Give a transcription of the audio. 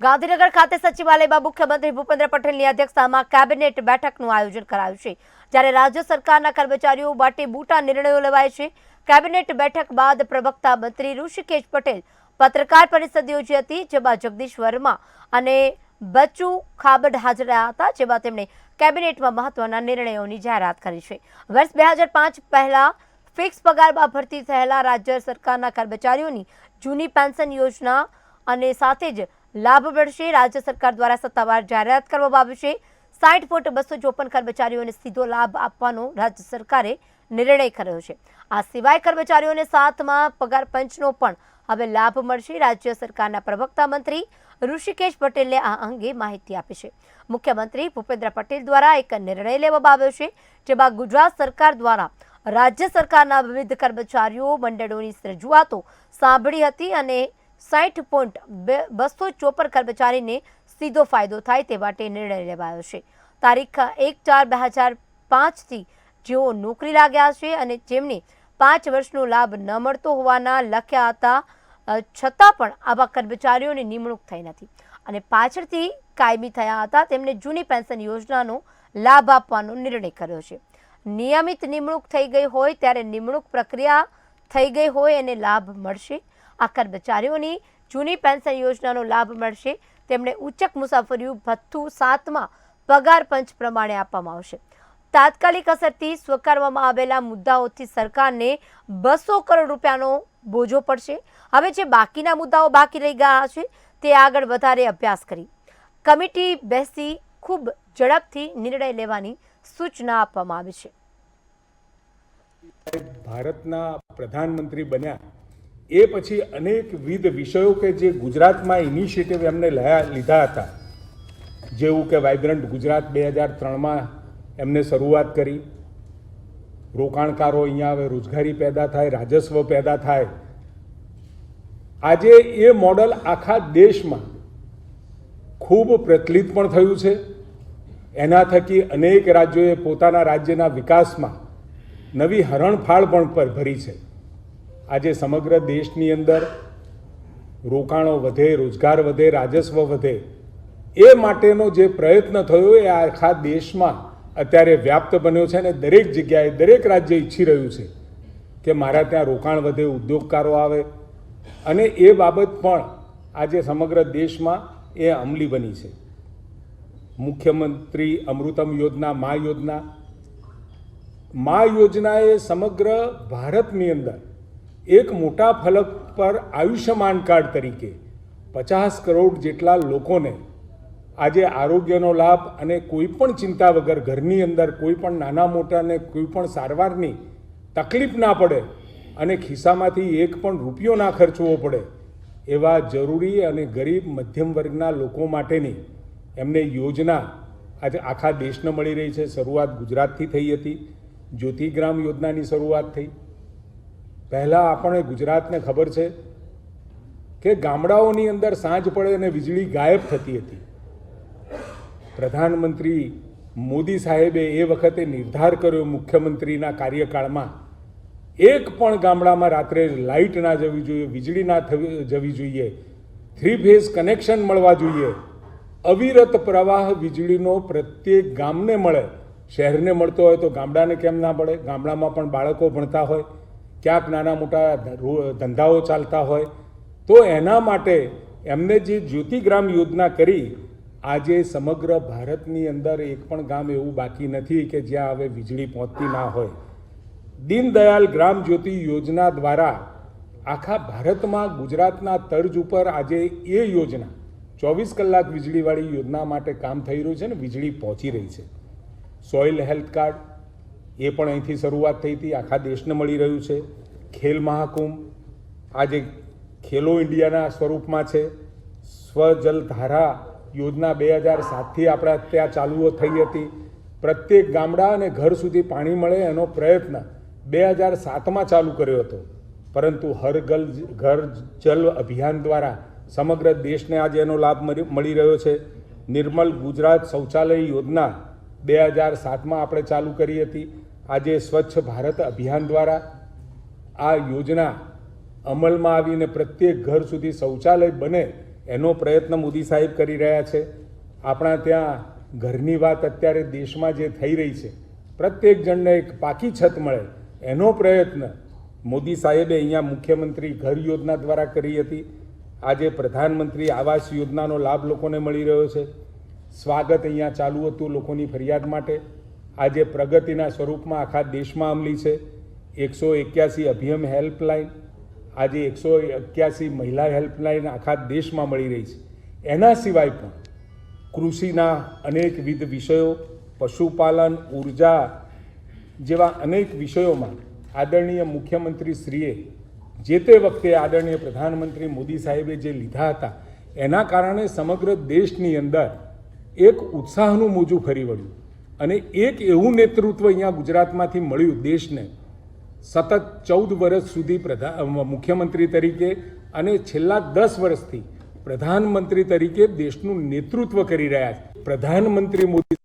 ગાંધીનગર ખાતે સચિવાલયમાં મુખ્યમંત્રી ભૂપેન્દ્ર પટેલની અધ્યક્ષતામાં કેબિનેટ બેઠકનું આયોજન કરાયું છે. જ્યારે રાજ્ય સરકારના કર્મચારીઓ માટે મોટા નિર્ણયો લેવાય છે. કેબિનેટ બેઠક બાદ પ્રવક્તા મંત્રી ઋષિકેશ પટેલ પત્રકાર પરિષદ યોજી હતી, જેમાં જગદીશ વર્મા અને બચ્ચુ ખાબડ હાજર હતા, જેમાં તેમણે કેબિનેટમાં મહત્વના નિર્ણયોની જાહેરાત કરી છે. વર્ષ બે હજાર પાંચ પહેલા ફિક્સ પગારમાં ભરતી થયેલા રાજ્ય સરકારના કર્મચારીઓની જૂની પેન્શન યોજના અને સાથે જ લાભ મળશે. રાજ્ય સરકાર દ્વારા સત્તાવાર જાહેરાત કરવામાં આવી છે. સાઠ ફૂટ બસો ચોપન કર્મચારીઓને સીધો લાભ આપવાનો રાજ્ય સરકારે નિર્ણય કર્યો છે. આ સિવાય કર્મચારીઓને સાતમાં પગાર પંચનો પણ હવે લાભ મળશે. રાજ્ય સરકારના પ્રવક્તા મંત્રી ઋષિકેશ પટેલે આ અંગે માહિતી આપી છે. મુખ્યમંત્રી ભૂપેન્દ્ર પટેલ દ્વારા એક નિર્ણય લેવામાં આવ્યો છે, જેમાં ગુજરાત સરકાર દ્વારા રાજ્ય સરકારના વિવિધ કર્મચારીઓ, મંડળોની રજૂઆતો સાંભળી હતી અને સાઠ પોઈન્ટ બસો ચોપન કર્મચારીને સીધો ફાયદો થાય તે માટે નિર્ણય લેવાયો છે. તારીખ એક ચાર બે હજાર પાંચથી જેઓ નોકરી લાગ્યા છે અને જેમને પાંચ વર્ષનો લાભ ન મળતો હોવાના લખ્યા હતા છતાં પણ આવા કર્મચારીઓની નિમણૂક થઈ નથી. અને પાછળથી કાયમી થયા હતા, તેમને જૂની પેન્શન યોજનાનો લાભ આપવાનો નિર્ણય કર્યો છે. નિયમિત નિમણૂક થઈ ગઈ હોય, ત્યારે નિમણૂક પ્રક્રિયા થઈ ગઈ હોય, એને લાભ મળશે. આ કર્મચારીઓની જૂની પેન્શન યોજનાનો લાભ મળશે. તેમણે ઉચ્ચક મુસાફરી ભથ્થું સાતમાં પગાર પંચ પ્રમાણે આપવામાં આવશે. તાત્કાલિક અસરથી સ્વીકારવામાં આવેલા મુદ્દાઓથી સરકારને બસો કરોડ રૂપિયાનો બોજો પડશે. હવે જે બાકીના મુદ્દાઓ બાકી રહી ગયા છે, તે આગળ વધારે અભ્યાસ કરી. કમિટી બેસી ખૂબ ઝડપથી નિર્ણય લેવાની સૂચના આપવામાં આવી છે. ભારતના પ્રધાનમંત્રી બન્યા. એ પછી અનેકવિધ વિષયો કે જે ગુજરાતમાં ઇનિશિયેટિવ એમને લીધા હતા. જેવું કે વાઇબ્રન્ટ ગુજરાત બે હજાર ત્રણમાં એમને શરૂઆત કરી. રોકાણકારો અહીંયા આવે, રોજગારી પેદા થાય, રાજસ્વ પેદા થાય. આજે એ મોડલ આખા દેશમાં ખૂબ પ્રચલિત પણ થયું છે. એના થકી અનેક રાજ્યોએ પોતાના રાજ્યના વિકાસમાં નવી હરણફાળ પણ ભરી છે. આજે સમગ્ર દેશની અંદર રોકાણો વધે, રોજગાર વધે, રાજસ્વ વધે, એ માટેનો જે પ્રયત્ન થયો એ આખા દેશમાં અત્યારે વ્યાપ્ત બન્યો છે અને દરેક જગ્યાએ, દરેક રાજ્ય ઈચ્છી રહ્યું છે કે મારા ત્યાં રોકાણ વધે, ઉદ્યોગકારો આવે. અને એ બાબત પણ આજે સમગ્ર દેશમાં એ અમલી બની છે. મુખ્યમંત્રી અમૃતમ યોજના, મા યોજના. મા યોજનાએ સમગ્ર ભારતની અંદર એક મોટા ફલક પર આયુષ્યમાન કાર્ડ તરીકે પચાસ કરોડ જેટલા લોકોને આજે આરોગ્યનો લાભ અને કોઈ પણ ચિંતા વગર ઘરની અંદર કોઈ પણ નાના મોટાને કોઈ પણ સારવારની તકલીફ ના પડે અને ખિસ્સામાંથી એક પણ રૂપિયો ના ખર્ચવો પડે, એવા જરૂરી અને ગરીબ મધ્યમ વર્ગના લોકો માટેની એમને યોજના આજે આખા દેશને મળી રહી છે. શરૂઆત ગુજરાતથી થઈ હતી. જ્યોતિગ્રામ યોજનાની શરૂઆત થઈ. પહેલાં આપણે ગુજરાતને ખબર છે કે ગામડાઓની અંદર સાંજ પડે અને વીજળી ગાયબ થતી હતી. પ્રધાનમંત્રી મોદી સાહેબે એ વખતે નિર્ધાર કર્યો મુખ્યમંત્રીના કાર્યકાળમાં એક પણ ગામડામાં રાત્રે લાઇટ ના જવી જોઈએ, વીજળી ના થવી, જવી જોઈએ થ્રી ફેઝ કનેક્શન મળવા જોઈએ. અવિરત પ્રવાહ વીજળીનો પ્રત્યેક ગામને મળે. શહેરને મળતો હોય તો ગામડાને કેમ ના પડે ગામડામાં પણ બાળકો ભણતા હોય. ક્યાંક નાના મોટા ધંધાઓ ચાલતા હોય, તો એના માટે એમને જે જ્યોતિગ્રામ યોજના કરી, આજે સમગ્ર ભારતની અંદર એક પણ ગામ એવું બાકી નથી કે જ્યાં હવે વીજળી પહોંચતી ના હોય. દીનદયાલ ગ્રામ જ્યોતિ યોજના દ્વારા આખા ભારતમાં ગુજરાતના તર્જ ઉપર આજે એ યોજના, ચોવીસ કલાક વીજળીવાળી યોજના માટે કામ થઈ રહ્યું છે ને વીજળી પહોંચી રહી છે. સોઇલ હેલ્થ કાર્ડ એ પણ અહીંથી શરૂઆત થઈ હતી. આખા દેશને મળી રહ્યું છે. ખેલ મહાકુંભ આજે ખેલો ઇન્ડિયાના સ્વરૂપમાં છે. સ્વજલધારા યોજના બે હજાર સાતથી આપણા ત્યાં ચાલુ થઈ હતી. પ્રત્યેક ગામડા અને ઘર સુધી પાણી મળે એનો પ્રયત્ન બે હજાર સાતમાં ચાલુ કર્યો હતો. પરંતુ હર ગલ ઘર જલ અભિયાન દ્વારા સમગ્ર દેશને આજે એનો લાભ મળી રહ્યો છે. નિર્મલ ગુજરાત શૌચાલય યોજના બે હજાર સાતમાં આપણે ચાલુ કરી હતી. આજે સ્વચ્છ ભારત અભિયાન દ્વારા આ યોજના અમલમાં આવીને પ્રત્યેક ઘર સુધી શૌચાલય બને એનો પ્રયત્ન મોદી સાહેબ કરી રહ્યા છે. આપણા ત્યાં ઘરની વાત અત્યારે દેશમાં જે થઈ રહી છે, પ્રત્યેક જણને એક પાકી છત મળે એનો પ્રયત્ન મોદી સાહેબે અહીંયા મુખ્યમંત્રી ઘર યોજના દ્વારા કરી હતી. આજે પ્રધાનમંત્રી આવાસ યોજનાનો લાભ લોકોને મળી રહ્યો છે. સ્વાગત અહીંયા ચાલુ હતું લોકોની ફરિયાદ માટે. આજે પ્રગતિના સ્વરૂપમાં આખા દેશમાં અમલી છે, એકસો એક્યાસી અભિયમ હેલ્પલાઇન આજે એકસો એક્યાસી મહિલા હેલ્પલાઇન આખા દેશમાં મળી રહી છે. એના સિવાય પણ કૃષિના અનેકવિધ વિષયો, પશુપાલન, ઊર્જા જેવા અનેક વિષયોમાં આદરણીય મુખ્યમંત્રી શ્રીએ જે તે વખતે આદરણીય પ્રધાનમંત્રી મોદી સાહેબે જે લીધા હતા, એના કારણે સમગ્ર દેશની અંદર એક ઉત્સાહનું મોજું ફરી વળ્યું. અને એક એવું નેતૃત્વ અહીંયા ગુજરાતમાંથી મળ્યું દેશને સતત ચૌદ વર્ષ સુધી પ્રધાન મુખ્યમંત્રી તરીકે અને છેલ્લા દસ વર્ષથી પ્રધાનમંત્રી તરીકે દેશનું નેતૃત્વ કરી રહ્યા છે. પ્રધાનમંત્રી મોદી